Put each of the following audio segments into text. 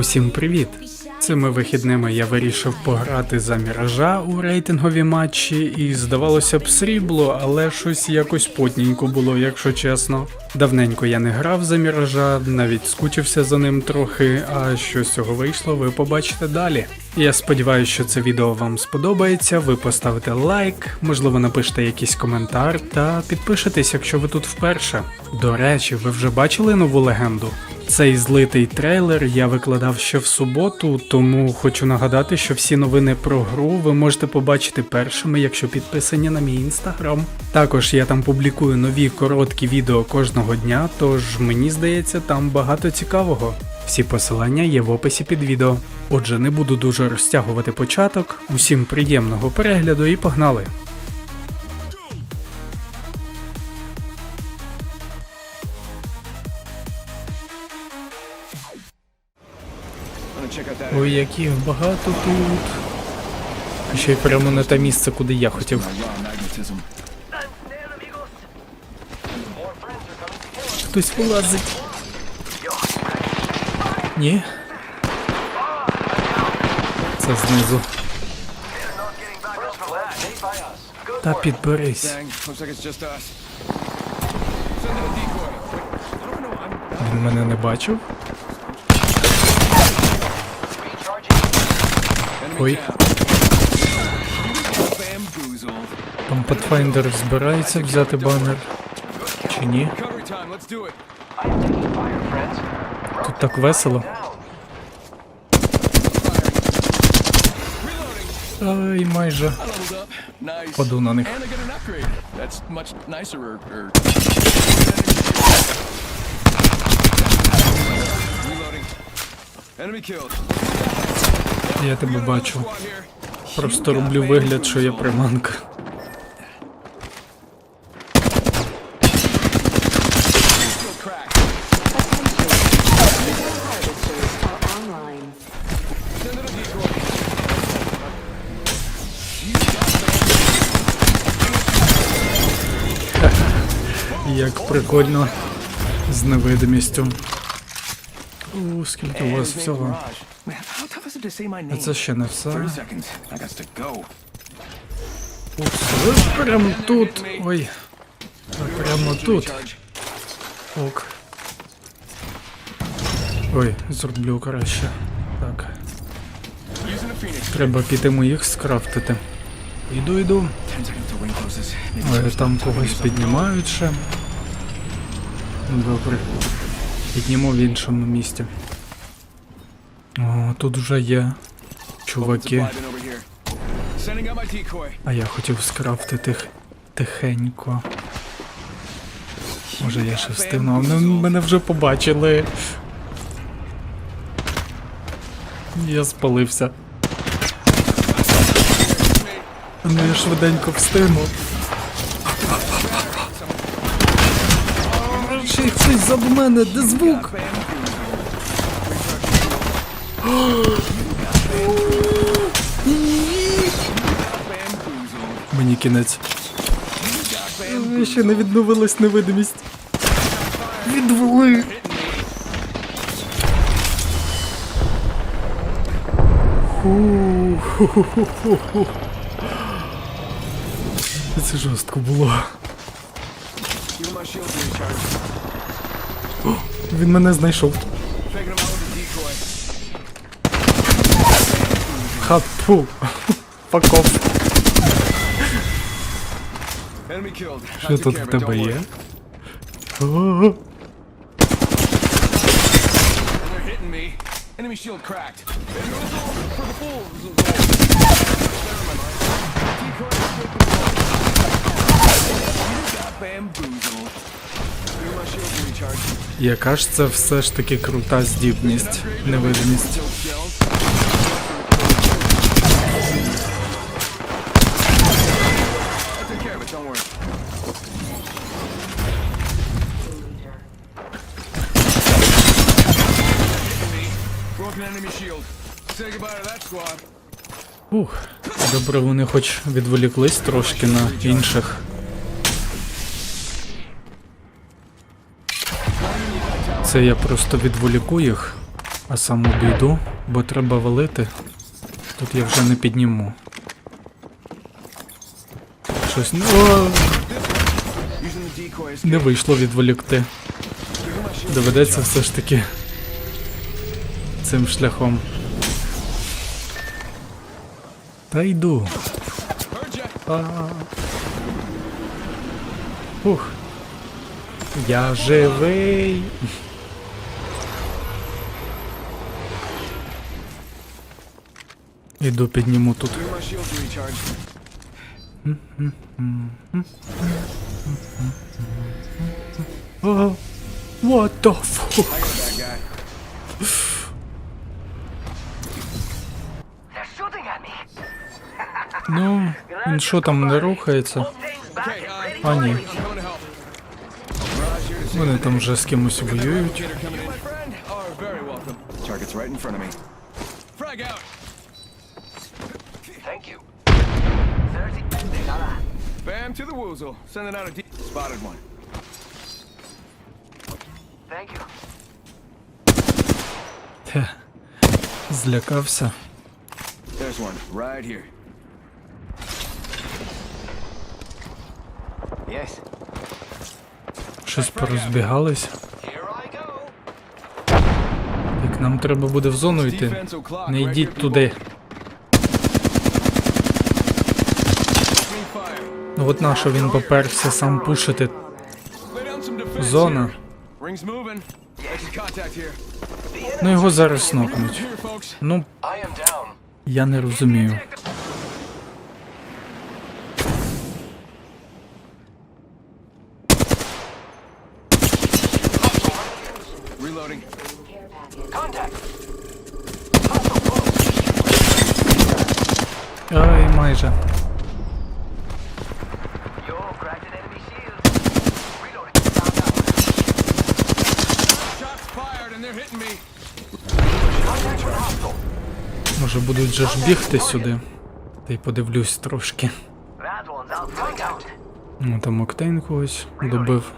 Усім привіт! Цими вихідними я вирішив пограти за міража у рейтингові матчі, і здавалося б срібло, але щось якось потненько було, якщо чесно. Давненько я не грав за міража, навіть скучився за ним трохи, а що з цього вийшло, ви побачите далі. Я сподіваюся, що це відео вам сподобається. Ви поставите лайк, можливо, напишете якийсь коментар та підпишитесь, якщо ви тут вперше. До речі, ви вже бачили нову легенду? Цей злитий трейлер я викладав ще в суботу, тому хочу нагадати, що всі новини про гру ви можете побачити першими, якщо підписані на мій інстаграм. Також я там публікую нові короткі відео кожного дня, тож мені здається, там багато цікавого. Всі посилання є в описі під відео. Отже, не буду дуже розтягувати початок. Усім приємного перегляду і погнали! Ой, яких багато тут. Ще й прямо на те місце, куди я хотів. Хтось вилазить. Ні. Це знизу. Та підберись. Він мене не бачив. enemy Ой. Там Pathfinder збирається взяти банер. Чи ні? Тут так весело. Ай, майже. Паду на них. Enemy killed. Я тебе бачу. Просто роблю вигляд, що я приманка. Як прикольно з невидимістю. У, скільки у вас всього. А це ще не все. 30 seconds. I got. Упс, прямо тут. Ой. Прямо тут. Ок. Ой, зроблю краще. Так. Треба піти моїх скрафтити. Іду, йду. 10 seconds till ring closes. Maybe Ой, там когось піднімають ще. Добре. Підніму в іншому місці. О, тут вже є чуваки. А я хотів скрафтити тих... тихенько. Може я ще встигну, а вони мене вже побачили. Я спалився. Ну я швиденько встигну. Ще хтось ззаду мене, де звук? Мені кінець. Ще не відновилась невидимість. Відвели. Це жорстко було. Він мене знайшов. Хапу. Факов. Enemy killed. Що тут в тебе є? О, They're hitting me. Enemy shield cracked. For the fools. Decoy escaped the wall. You got bamboozled. Give my shield to recharge. Яка ж це все ж таки крута здібність, невидимість. Ух, добре, вони хоч відволіклись трошки на інших. Це я просто відволіку їх. А сам обійду, бо треба валити. Тут я вже не підніму. Щось не, не вийшло відволікти. Доведеться все ж таки цим шляхом. Та йду. Heard ya. А. Ух. Я живий. Іду підніму тут. Giving my shield to recharge. О, what the fuck? Right in front of me. Frag out. Thank you. 30. Nada. Bam to the woozle. Sending out a deep. Spotted one. Thank you. Хе. Злякався. There's one. Right here. Щось go. Так нам треба буде в зону йти. Не йдіть туди. Ну от нащо він поперся сам пушити. Зона. Ну його зараз нокнуть. Ну, я не розумію. Reloading. Contact. Ай, майже. Yo, cracked an enemy shield. Reloading. Down, down. Shots fired and they're hitting me. Contact with hostile. Може будуть же ж бігти сюди. Та й подивлюсь трошки. Ну там Октейн когось добив.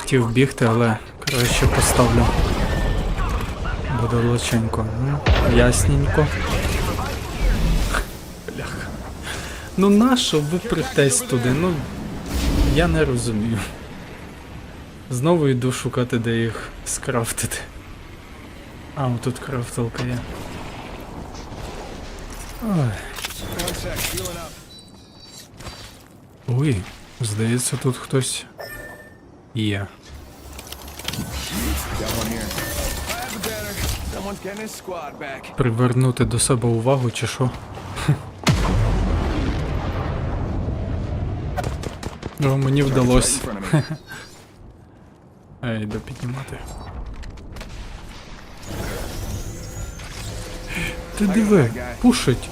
Хотів бігти, але краще поставлю. Буде лоченько. Ну, ясненько. Бляха. Ну нащо ви притесь туди? Ну я не розумію. Знову йду шукати, де їх скрафтити. А, тут крафталка є. Ой. Здається, тут хтось є. Привернути до себе увагу чи що? О, мені вдалося. in front of me. А я йду піднімати. Ти диви, пушить.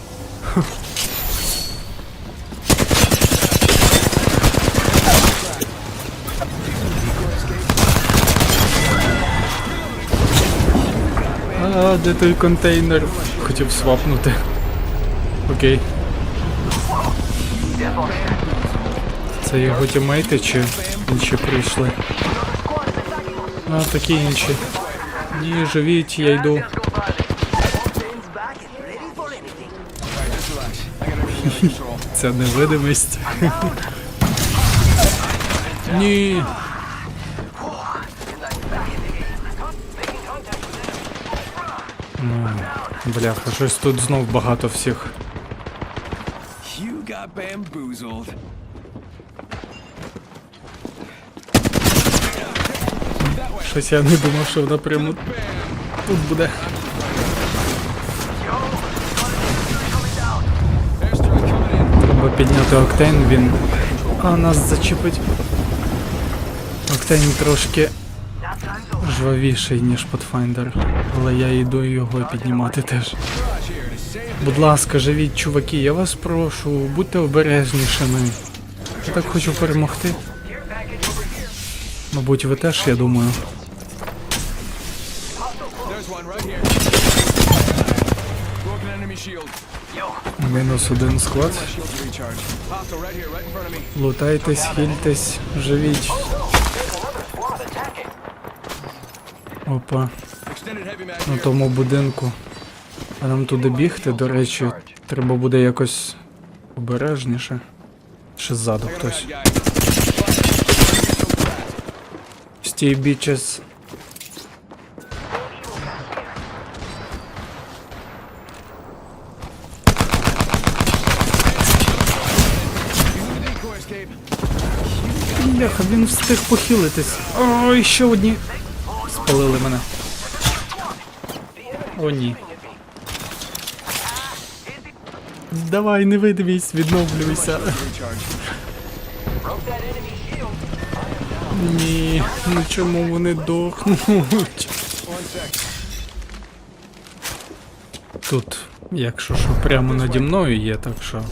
А, де той контейнер? Хотів свапнути. Окей. Це його тімейти чи інші прийшли? А, такі інші. Ні, живіть, я йду. Ця невидимість. Ні. Бляха, щось тут знов багато всіх. You got bamboozled. Щось я не думав, що вона прямо тут буде. Треба підняти Октейн, він. А, нас зачепить. Октейн трошки жвавіший, ніж Pathfinder. Але я йду його піднімати теж. Будь ласка, живіть, чуваки, я вас прошу, будьте обережнішими. Я так хочу перемогти. Мабуть, ви теж, я думаю. Мінус один склад. Лутайтесь, хильтесь, живіть. Опа. На тому будинку. А нам туди бігти, до речі, треба буде якось обережніше. Ще ззаду хтось. Стій бічес. Бляха, він встиг похилитись. Ой, ще одні. Спалили мене. О, ні. Давай, відновлюйся. That enemy shield. Ні, ну чому вони дохнуть? Тут, якщо що, прямо наді мною є, так що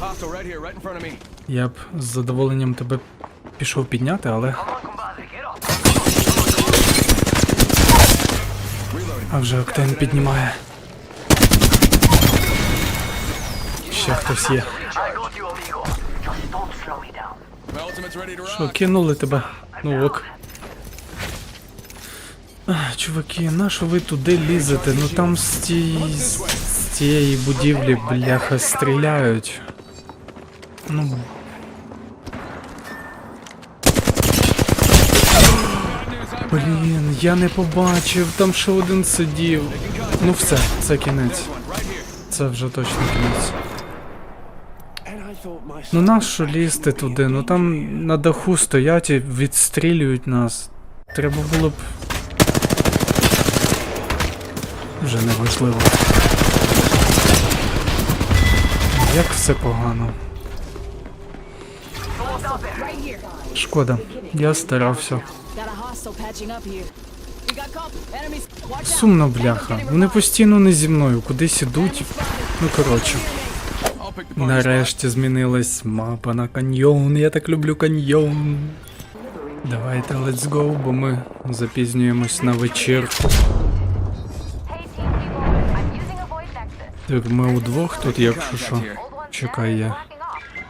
я б з задоволенням тебе пішов підняти, але. А вже Октен піднімає. Ще хтось є. Що, кинули тебе? Ну ок. Чуваки, на що ви туди лізете? Ну там з тієї, з тієї будівлі, бляха, стріляють. Ну. Блін, я не побачив, там ще один сидів. Ну все, це кінець. Це вже точно кінець. Ну нащо лізти туди? Ну там на даху стоять і відстрілюють нас. Треба було б. Вже не важливо. Як все погано. Шкода, я старався. Сумно, бляха. Вони постійно не зі мною, кудись ідуть. Ну коротше, нарешті змінилась мапа на каньйон. Я так люблю каньйон. Давайте let's go, бо ми запізнюємось на вечірку. Так, ми удвох тут, якщо що. Чекай я.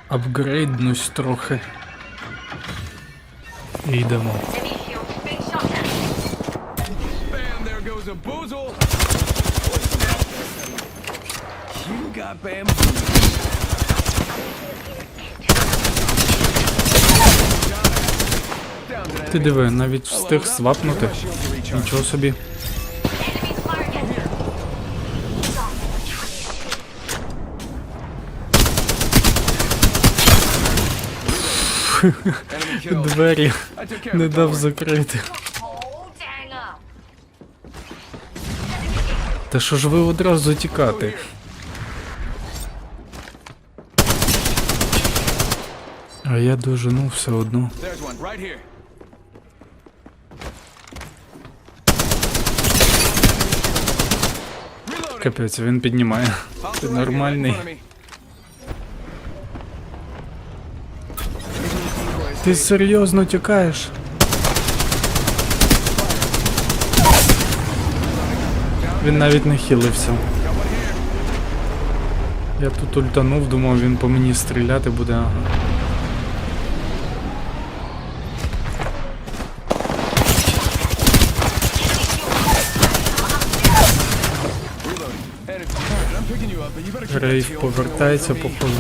Апгрейднусь трохи. І йдемо. Ти диви, навіть встиг свапнути. Нічого собі. Двері не дав закрити. Oh. Та що ж ви одразу тікати? Я дожену все одно. Капець, він піднімає. Ти нормальний. Ти серйозно тікаєш? Він навіть не хилився. Я тут ультанув, думав, він по мені стріляти буде, ага. Рейв повертається, походу.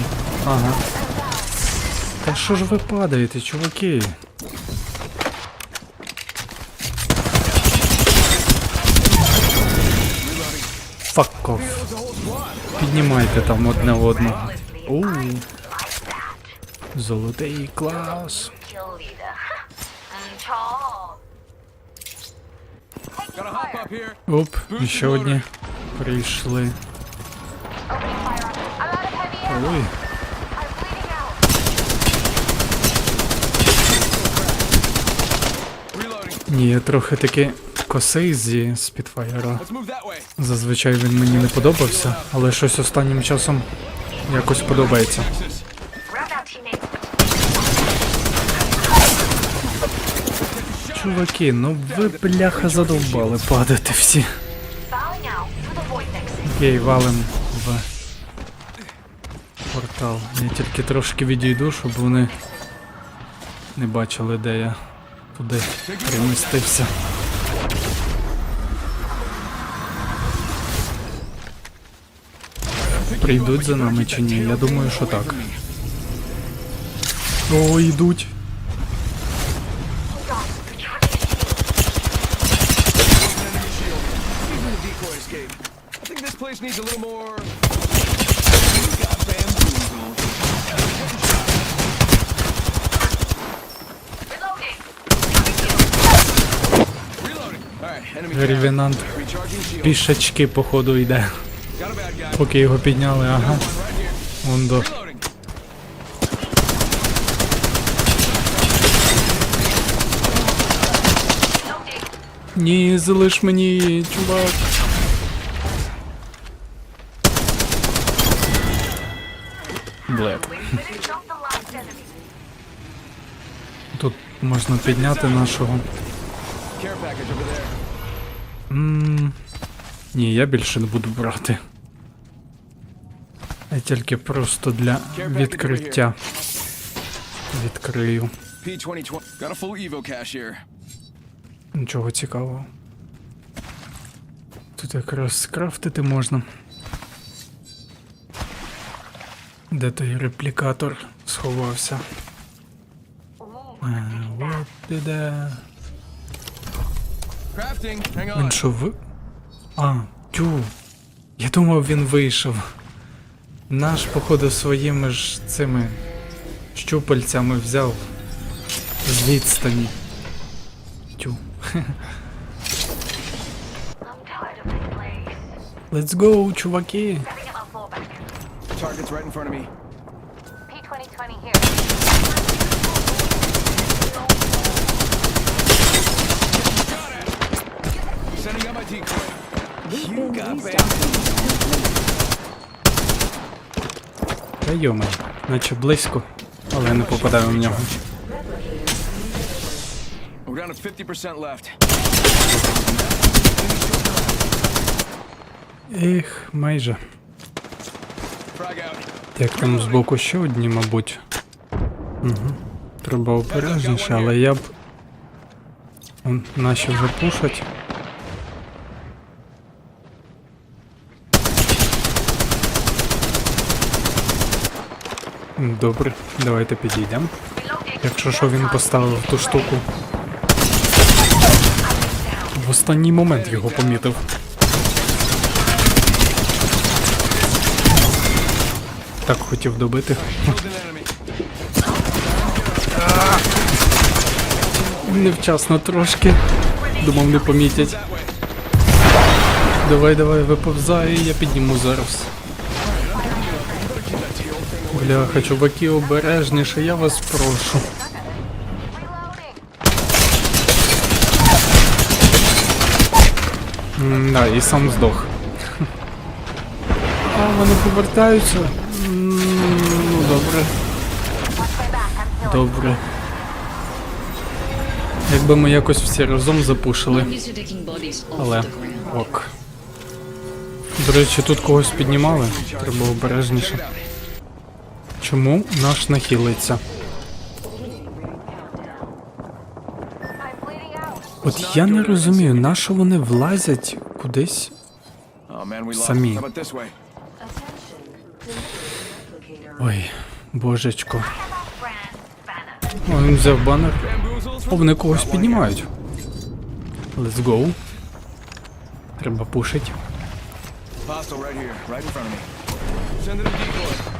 Ага. Та що ж ви падаєте, чуваки? Fuck off. Піднімайте там одне одного. Оу. Золотий клас. Оп, ще одні прийшли. Ой, ні, трохи таки косий зі way. Зазвичай він мені не подобався, але щось останнім часом якось подобається. Чуваки, ну ви бляха задовбали падати всі. Окей, валим метал. Я тільки трошки відійду, щоб вони не бачили, де я туди примістився. Прийдуть за нами чи ні? Я думаю, що так. О, йдуть. Needs a little more Ревенант пішачки, походу, йде. Поки його підняли, ага. Вон до. Ні, залиш мені, чувак. Блек. Тут можна підняти нашого. Care package over there. М, Ні, я більше не буду брати. Я тільки просто для відкриття. Відкрию. P2020. Got a full Evo cache here. Нічого цікавого. Тут якраз скрафтити можна. Де той реплікатор сховався? Е, От ти де. Crafting. Hang Він що ви. А, тю. Я думав, він вийшов. Наш, походу, своїми ж цими щупальцями взяв з відстані. Тю. Let's go, чуваки. Target's right in front of me. P2020 here. Sending out my decoy. You got bamboozled. Та йома, наче близько, але не попадаю в нього. We're down to 50% left. Ех, майже. Як там збоку ще одні, мабуть. Угу. Треба обережніше, але я б. Наші вже пушать. Добре, давайте підійдемо. Якщо що він поставив ту штуку. В останній момент його помітив. Так хотів добити. Невчасно трошки. Думав, не помітять. Давай, давай, виповзай, я підніму зараз. Бляха, чуваки, обережніше, я вас прошу. М, Да, і сам здох. А, вони повертаються. М, Ну, добре. Добре. Якби ми якось всі разом запушили. Але ок. До речі, тут когось піднімали. Треба обережніше. Чому наш нахилиться? От я не розумію, на що вони влазять кудись. Самі. Ой, божечко. О, він взяв банер. О, вони когось піднімають. Let's go. Треба пушить. Hostile right here, right in front of me. Sending a decoy.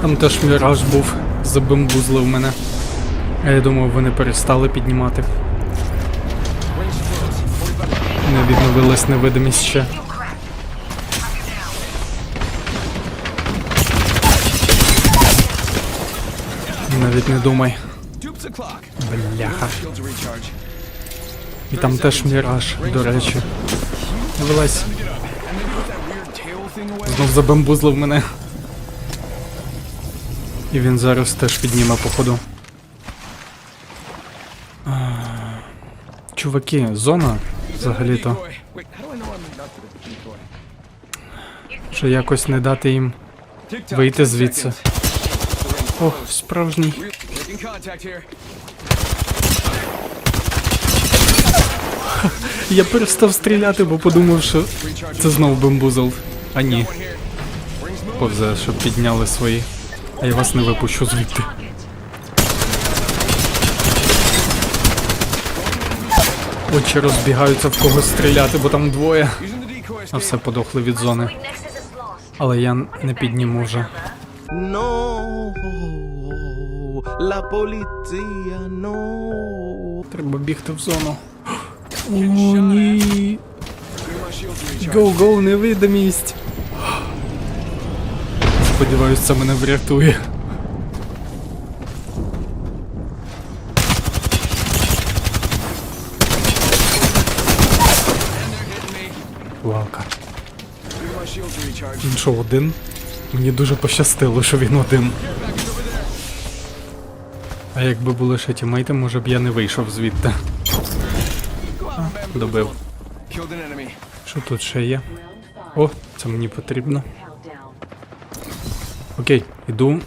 Там теж міраж був, забимбузлив мене. А я думав, вони перестали піднімати. Не відновилась невидимість ще. Навіть не думай. Бляха. І там теж міраж, до речі. Вилазь, знов забамбузлив мене. І він зараз теж підніме походу. Чуваки, зона взагалі-то. Що якось не дати їм вийти звідси. seconds. The ring's О, справжній. Я перестав стріляти, бо подумав, що це знов бамбузл. А ні. Повзе, щоб підняли свої. А я вас не випущу звідти. Очі розбігаються в кого стріляти, бо там двоє. А все подохли від зони. Але я не підніму вже. Треба бігти в зону. О, ні. Гоу-гоу, невидимість. Сподіваюсь, це мене врятує. Recharge. Він що, один? Мені дуже пощастило, що він один. А якби були ще тімейти, може б я не вийшов звідти. А, добив. Що тут ще є? О, це мені потрібно. Окей, іду.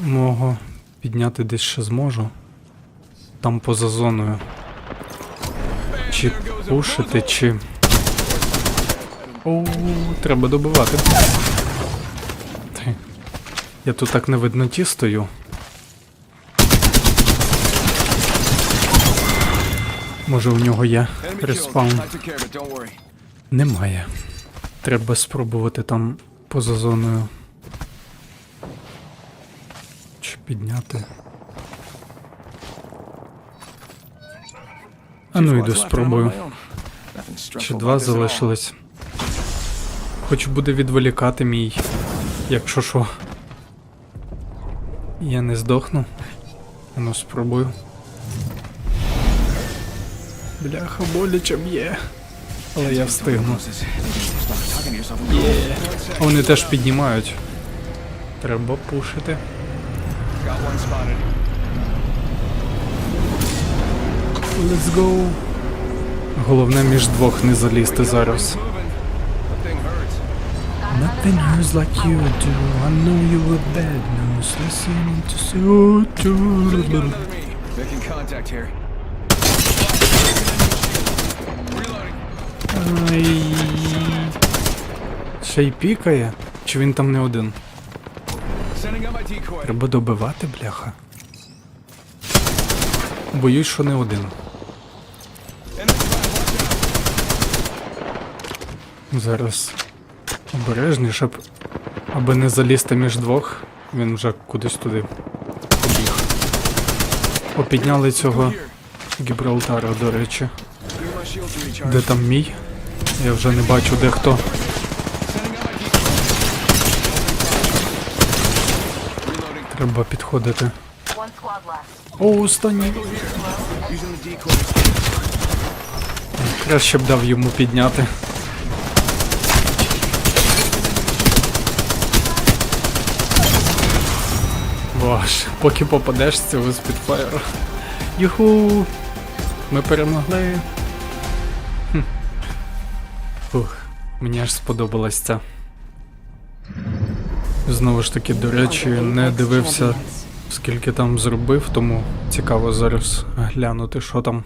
Мого підняти десь ще зможу. Там поза зоною. Чи пушити, чи. О, треба добивати. Я тут так на видноті стою. Може у нього є респаун. Немає. Треба спробувати там поза зоною. Чи підняти. А ну йду спробую. Ще два залишилось. Хоч буде відволікати мій. Якщо що. Я не здохну. А ну спробую. Бляха, боляче б'є. Але я встигну. Є. А Вони теж піднімають. Треба пушити. Got one spotted. Let's go. Головне між двох не залізти зараз. Nothing hurts like you do. I know you were bad news. Listening to so Got. Making contact here. Ай. Ще й пікає. Чи він там не один? Треба добивати, бляха. Боюсь, що не один. Зараз обережніше, б, аби не залізти між двох. Він вже кудись туди побіг. О, підняли цього Гібралтара, до речі. Де там мій? Я вже не бачу, де хто. Треба підходити. О, останній. Краще б дав йому підняти. Боже, поки попадеш з цього спідфайру. Юху! Ми перемогли. Фух, мені аж сподобалась ця. Знову ж таки, до речі, не дивився, скільки там зробив, тому цікаво зараз глянути, що там.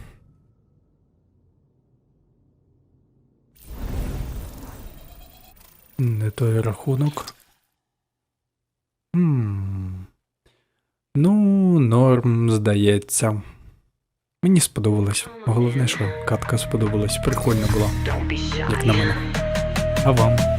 Не той рахунок. Хм. Ну, норм, здається. Мені сподобалось. Головне, що катка сподобалась. Прикольно була. Як на мене. А вам?